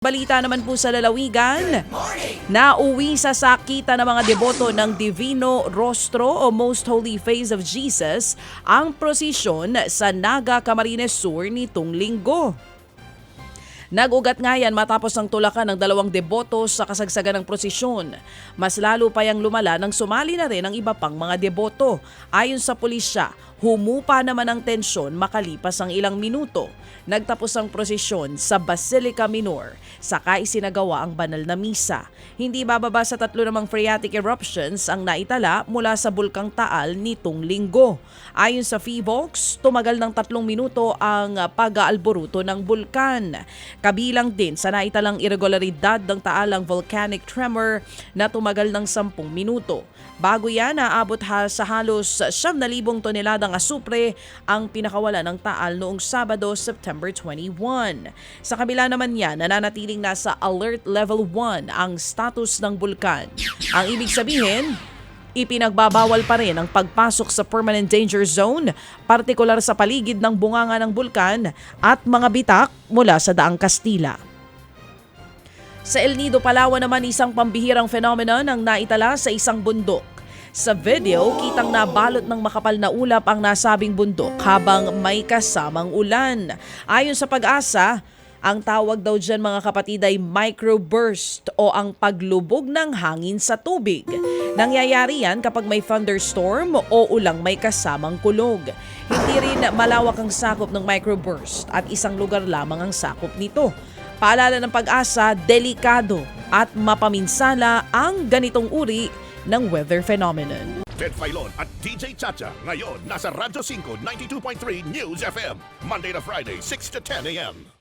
Balita naman po sa lalawigan, nauwi sa sakita ng mga deboto ng Divino Rostro o Most Holy Face of Jesus ang prosesyon sa Naga Camarines Sur nitong linggo. Nag-ugat nga yan matapos ang tulakan ng dalawang deboto sa kasagsagan ng prosesyon. Mas lalo pa yang lumala nang sumali na rin ang iba pang mga deboto. Ayon sa pulisya, humupa naman ang tensyon makalipas ang ilang minuto. Nagtapos ang prosesyon sa Basilica Minor, saka isinagawa ang banal na misa. Hindi bababa sa tatlo namang phreatic eruptions ang naitala mula sa Bulkang Taal nitong linggo. Ayon sa FIVOX, tumagal ng tatlong minuto ang pag-aalboruto ng bulkan. Kabilang din sa naitalang irregularidad ng taalang volcanic tremor na tumagal ng 10 minuto. Bago yan, naabot sa halos 7,000 toneladang asupre ang pinakawala ng taal noong Sabado, September 21. Sa kabila naman yan, nananatiling nasa Alert Level 1 ang status ng bulkan. Ang ibig sabihin, Ipinagbabawal pa rin ang pagpasok sa permanent danger zone, partikular sa paligid ng bunganga ng bulkan at mga bitak mula sa Daang Kastila. Sa El Nido, Palawan naman isang pambihirang phenomenon ang naitala sa isang bundok. Sa video, kitang nabalot ng makapal na ulap ang nasabing bundok habang may kasamang ulan. Ayon sa pag-asa, ang tawag daw dyan mga kapatid ay microburst o ang paglubog ng hangin sa tubig. Nangyayari yan kapag may thunderstorm o ulang may kasamang kulog. Hindi rin malawak ang sakop ng microburst at isang lugar lamang ang sakop nito. Paalala ng pag-asa, delikado at mapaminsala ang ganitong uri ng weather phenomenon. Ted Filon at DJ Chacha. Ngayon, nasa Radyo 5, 92.3 News FM. Monday to Friday, 6 to 10 a.m.